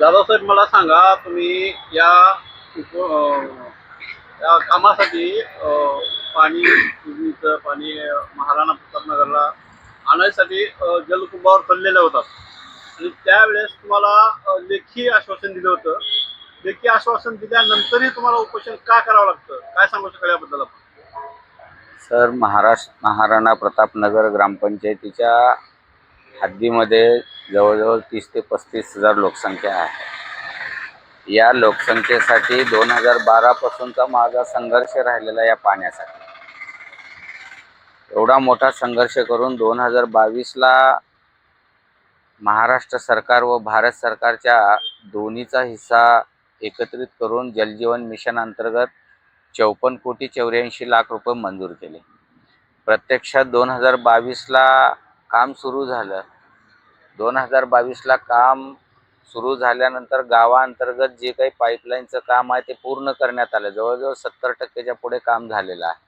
मला सांगा तुम्ही या उप या कामासाठी पाणी पूर्वीचं पाणी महाराणा प्रतापनगरला आणण्यासाठी जलकुंभावर चाललेल्या होतात. आणि त्यावेळेस तुम्हाला लेखी आश्वासन दिलं होतं. लेखी आश्वासन दिल्यानंतरही तुम्हाला उपोषण का करावं लागतं? काय सांगू शकाल याबद्दल आपण? सर महाराष्ट्र महाराणा प्रतापनगर ग्रामपंचायतीच्या हद्दीमध्ये जवळजवळ तीस ते पस्तीस हजार लोकसंख्या आहे. या लोकसंख्येसाठी दोन हजार बारापासूनचा माझा संघर्ष राहिलेला या पाण्यासाठी. एवढा मोठा संघर्ष करून दोन हजार बावीसला महाराष्ट्र सरकार व भारत सरकारच्या दोन्हीचा हिस्सा एकत्रित करून जलजीवन मिशन अंतर्गत चौपन्न कोटी चौऱ्याऐंशी लाख रुपये मंजूर केले. प्रत्यक्षात दोन हजार बावीसला काम सुरू झालं. दोन हजार बावीसला काम सुरू झाल्यानंतर गावाअंतर्गत जे काही पाईपलाईनचं काम आहे ते पूर्ण करण्यात आलं. जवळजवळ सत्तर टक्केच्या पुढे काम झालेलं आहे.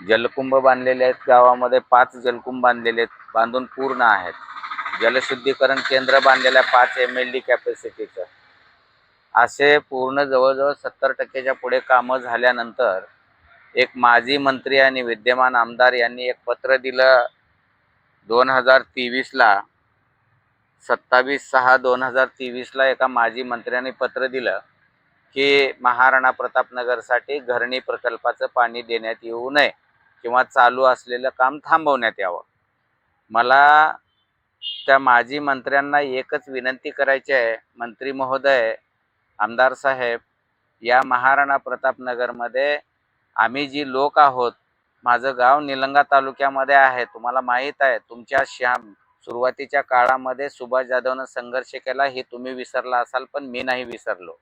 जलकुंभ बांधलेले आहेत गावामध्ये पाच जलकुंभ बांधलेले आहेत बांधून पूर्ण आहेत. जलशुद्धीकरण केंद्र बांधलेलं आहे पाच एम एल डी कॅपॅसिटीचं असे पूर्ण जवळजवळ सत्तर टक्केच्या पुढे कामं झाल्यानंतर एक माजी मंत्री आणि विद्यमान आमदार यांनी एक पत्र दिलं दोन हजार तेवीसला. सत्तावीस सहा दोन हजार तेवीसला एका माजी मंत्र्याने पत्र दिलं की महाराणा प्रतापनगरसाठी घरणी प्रकल्पाचं पाणी देण्यात येऊ नये किंवा चालू असलेलं काम थांबवण्यात यावं. मला त्या माजी मंत्र्यांना एकच विनंती करायची आहे. मंत्री महोदय आमदार साहेब या महाराणा प्रतापनगरमध्ये आम्ही जी लोक आहोत माझं गाव निलंगा तालुक्यामध्ये आहे तुम्हाला माहीत आहे तुमच्या श्याम सुरुवातीच्या काळामध्ये सुभाष जाधवनं संघर्ष केला हे तुम्ही विसरला असाल पण मी नाही विसरलो.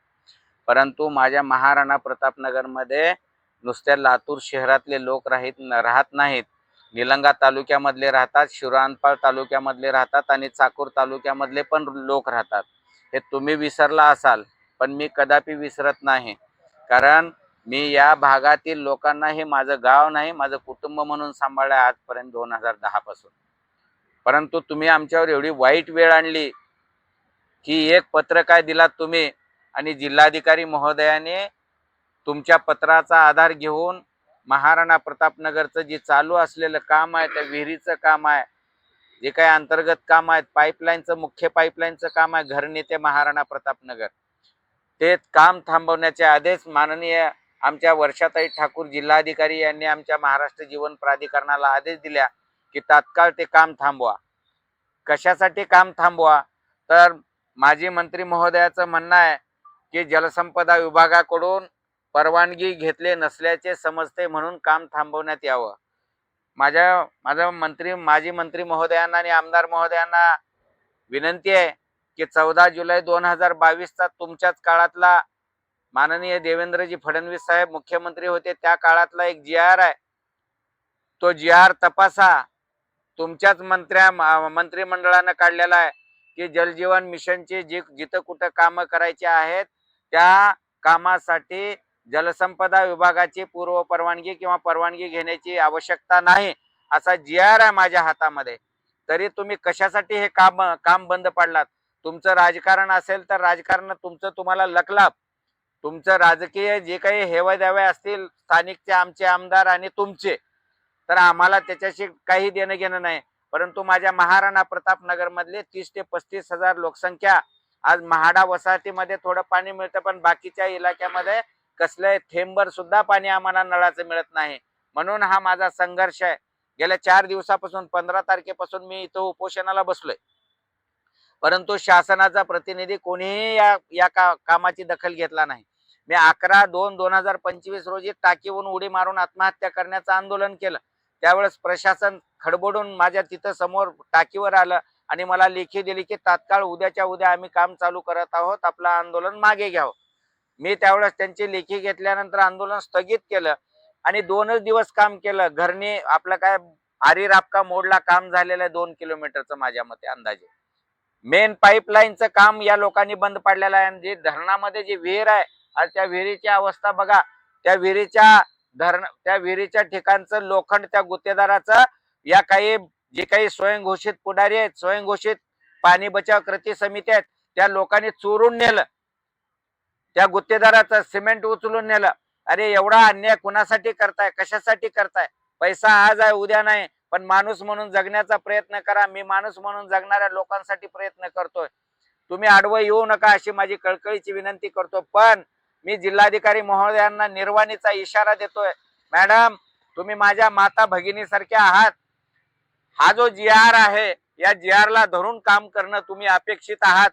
परंतु माझ्या महाराणा प्रतापनगरमध्ये नुसत्या लातूर शहरातले लोक राहित राहत नाहीत. निलंगा तालुक्यामधले राहतात शिवरानपाळ तालुक्यामधले राहतात आणि चाकूर तालुक्यामधले पण लोक राहतात. हे तुम्ही विसरला असाल पण मी कदापि विसरत नाही. कारण मी या भागातील लोकांना हे माझं गाव नाही माझं कुटुंब म्हणून सांभाळलं आहे आजपर्यंत दोन हजार दहापासून परंतु तुम्ही आमच्यावर एवढी वाईट वेळ आणली की एक पत्र काय दिलात तुम्ही आणि जिल्हाधिकारी महोदयाने तुमच्या पत्राचा आधार घेऊन महाराणा प्रतापनगरचं जे चालू असलेलं काम आहे त्या विहिरीचं काम आहे जे काही अंतर्गत काम आहेत पाईपलाईनचं मुख्य पाईपलाईनचं काम आहे घर नेते महाराणा प्रतापनगर. ते काम थांबवण्याचे आदेश माननीय आमच्या वर्षाताई ठाकूर जिल्हाधिकारी यांनी आमच्या महाराष्ट्र जीवन प्राधिकरणाला आदेश दिल्या. की तात्काळ ते काम थांबवा. कशासाठी काम थांबवा? तर माजी मंत्री महोदयाचं म्हणणं आहे की जलसंपदा विभागाकडून परवानगी घेतले नसल्याचे समजते म्हणून काम थांबवण्यात यावं. माझ्या माझा मंत्री माजी मंत्री महोदयांना आणि आमदार महोदयांना विनंती आहे की चौदा जुलै दोन हजार बावीसचा तुमच्याच काळातला माननीय देवेंद्रजी फडणवीस साहेब मुख्यमंत्री होते त्या काळातला एक जी आर आहे. तो जी आर तपासा. तुमच्याच मंत्र्या मंत्रिमंडळानं काढलेला आहे की जलजीवन मिशनची जी जिथं कुठं कामं करायची आहेत त्या कामासाठी जलसंपदा विभागाची पूर्व परवानगी किंवा परवानगी घेण्याची आवश्यकता नाही असा जी आर आहे माझ्या हातामध्ये. तरी तुम्ही कशासाठी हे काम काम बंद पाडलात? तुमचं राजकारण असेल तर राजकारण तुमचं तुम्हाला लकलाप तुमचं राजकीय जे काही हेवे असतील स्थानिकचे आमचे आमदार आणि तुमचे. तर आम्हाला त्याच्याशी काही देणं घेणं नाही. परंतु माझ्या महाराणा प्रतापनगर मधले तीस ते पस्तीस हजार लोकसंख्या आज महाडा वसाहतीमध्ये थोडं पाणी मिळतं पण बाकीच्या इलाक्यामध्ये कसलं थेंबर सुद्धा पाणी आम्हाला नळाचं मिळत नाही. म्हणून हा माझा संघर्ष आहे. गेल्या चार दिवसापासून पंधरा तारखेपासून मी इथं उपोषणाला बसलोय. परंतु शासनाचा प्रतिनिधी कोणीही या या का कामाची दखल घेतला नाही. मी अकरा दोन दोन हजार पंचवीस रोजी टाकीहून उडी मारून आत्महत्या करण्याचं आंदोलन केलं. त्यावेळेस प्रशासन खडबडून माझ्या तिथं समोर टाकीवर आलं आणि मला लेखी दिली की तात्काळ उद्याच्या उद्या आम्ही काम चालू करत आहोत आपलं आंदोलन मागे घ्यावं. मी त्यावेळेस त्यांची लेखी घेतल्यानंतर आंदोलन स्थगित केलं आणि दोनच दिवस काम केलं. घरने आपलं काय आरी रापका मोडला काम झालेलं आहे दोन किलोमीटरचं माझ्या मते अंदाजे. मेन पाईपलाईनचं काम या लोकांनी बंद पाडलेलं आहे आणि जे धरणामध्ये जे विहीर आहे त्या विहिरीची अवस्था बघा. त्या विहिरीच्या धरण त्या विहिरीच्या ठिकाणचं लोखंड त्या गुत्तेदाराचं या काही जे काही स्वयंघोषित पुढारी आहेत स्वयंघोषित पाणी बचाव कृती समिती आहेत त्या लोकांनी चोरून नेलं. त्या गुत्तेदाराचं सिमेंट उचलून नेलं. अरे एवढा अन्याय कुणासाठी करताय? कशासाठी करताय? पैसा आज आहे उद्या नाही. पण माणूस म्हणून जगण्याचा प्रयत्न करा. मी माणूस म्हणून जगणाऱ्या लोकांसाठी प्रयत्न करतोय. तुम्ही आडवं येऊ नका अशी माझी कळकळीची विनंती करतो. पण मी जिल्हाधिकारी महोदयांना निर्वाणीचा इशारा देतोय. मॅडम तुम्ही माझ्या माता भगिनीसारख्या आहात. हा जो जी आर आहे या जी आर ला धरून काम करणं तुम्ही अपेक्षित आहात.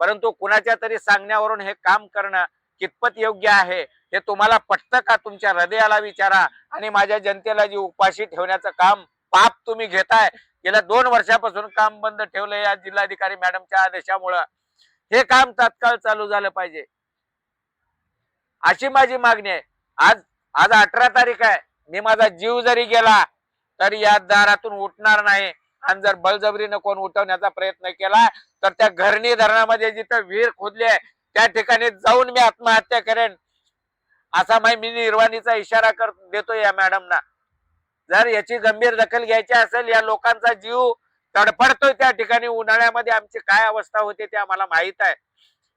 परंतु कुणाच्या तरी सांगण्यावरून हे काम करणं कितपत योग्य आहे हे तुम्हाला पटतं का? तुमच्या हृदयाला विचारा आणि माझ्या जनतेला जी उपाशी ठेवण्याचं काम पाप तुम्ही घेताय. गेल्या दोन वर्षापासून काम बंद ठेवलं या जिल्हाधिकारी मॅडमच्या आदेशामुळं. हे काम तात्काळ चालू झालं पाहिजे. अशी माझी मागणी आहे. आज आज अठरा तारीख आहे. मी माझा जीव जरी गेला तरी या दारातून उठणार नाही. आणि जर बळजबरीनं कोण उठवण्याचा प्रयत्न केला तर त्या घरणी धरणामध्ये जिथं विहीर खोदली आहे त्या ठिकाणी जाऊन मी आत्महत्या करेन. असा माही मी निर्वाणीचा इशारा कर देतो या मॅडमना. जर याची गंभीर दखल घ्यायची असेल या लोकांचा जीव तडफडतोय त्या ठिकाणी उन्हाळ्यामध्ये आमची काय अवस्था होते ते आम्हाला माहीत आहे.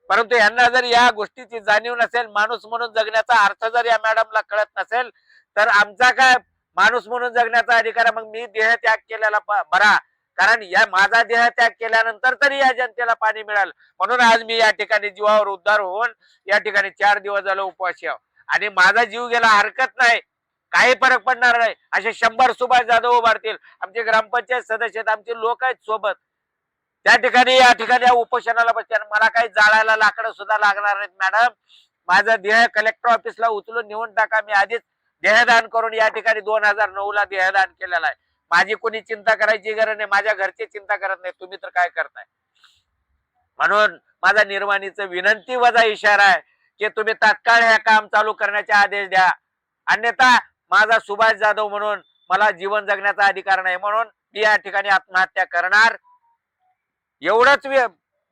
परंतु यांना जर या गोष्टीची जाणीव नसेल माणूस म्हणून जगण्याचा अर्थ जर या मॅडमला कळत नसेल तर आमचा काय माणूस म्हणून जगण्याचा अधिकार मग मी देहत्याग केलेला बरा. कारण या माझा देह त्याग केल्यानंतर तरी या जनतेला पाणी मिळालं. म्हणून आज मी या ठिकाणी जीवावर उद्धार होऊन या ठिकाणी चार दिवस झालं उपवाशी आहो आणि माझा जीव गेला हरकत नाही. काही फरक पडणार नाही. असे शंभर सुभाष जाधव उभारतील. आमचे ग्रामपंचायत सदस्य आहेत आमचे लोक आहेत सोबत. त्या ठिकाणी या ठिकाणी या उपोषणाला बसते मला काही जाळायला लाकडं सुद्धा लागणार नाहीत मॅडम. माझं देह कलेक्टर ऑफिसला उचलून नेऊन टाका. मी आधीच देहदान करून या ठिकाणी दोन हजार नऊ ला देहदान केलेला आहे. माझी कोणी चिंता करायची गरज नाही माझ्या घरचे चिंता करत नाही. तुम्ही तर काय करताय? म्हणून माझा निर्माणीचं विनंती वजा इशारा आहे की तुम्ही तात्काळ हे काम चालू करण्याचे आदेश द्या. अन्यथा माझा सुभाष जाधव म्हणून मला जीवन जगण्याचा अधिकार नाही. म्हणून मी या ठिकाणी आत्महत्या करणार. एवढंच वेळ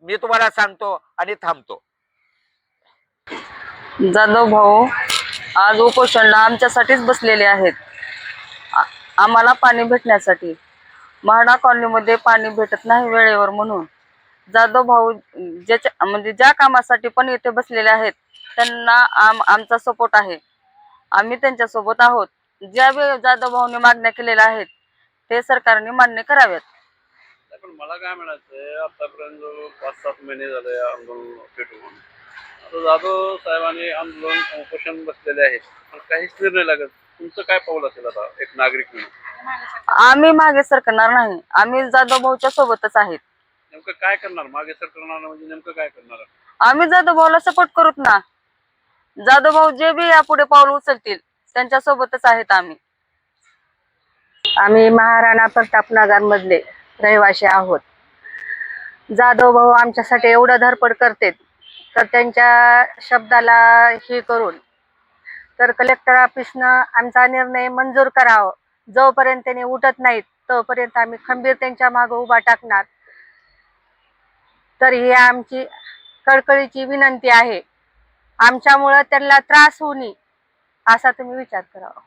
मी तुम्हाला सांगतो आणि थांबतो. जाधव भाऊ आज उपोषणला आमच्यासाठीच बसलेले आहेत. आम्हाला पाणी भेटण्यासाठी. महाडा कॉलनीमध्ये पाणी भेटत नाही वेळेवर म्हणून. जाधव भाऊ ज्याच्या म्हणजे ज्या कामासाठी पण इथे बसलेले आहेत त्यांना आम आमचा सपोर्ट आहे. आम्ही त्यांच्यासोबत आहोत. ज्या वेळ जाधव भाऊने मागण्या केलेल्या आहेत ते सरकारने मान्य कराव्यात. नाही, पण मला काय म्हणायचंय आतापर्यंत जो पाच सात महिने झाले या आंदोलन पेटवून. आता जाधव साहेबांनी आंदोलन उपोषण बसलेले आहेत पण काहीच निर्णय लागत. तुमचं काय पाऊल असेल आता एक नागरिक म्हणून? आम्ही मागे सरकणार नाही. आम्ही जाधव भाऊच्या सोबतच आहेत. नेमकं काय करणार? मागे सर करणार म्हणजे नेमकं काय करणार? आम्ही जाधव भाऊला सपोर्ट करूत ना. जाधव भाऊ जे बी यापुढे पाऊल उचलतील त्यांच्या सोबतच आहेत आम्ही. आम्ही महाराणा प्रतापनगर मधले रहिवासी आहोत. जाधव भाऊ आमच्यासाठी एवढं धडपड करतेत तर त्यांच्या शब्दाला हे करून तर कलेक्टर ऑफिसनं आमचा निर्णय मंजूर करावा. जोपर्यंत त्यांनी उठत नाहीत तोपर्यंत आम्ही खंबीर त्यांच्या मागे उभा टाकणार. तर ही आमची कळकळीची विनंती आहे. आमच्यामुळं त्यांना त्रास होऊ नये असा तुम्ही विचार करावा.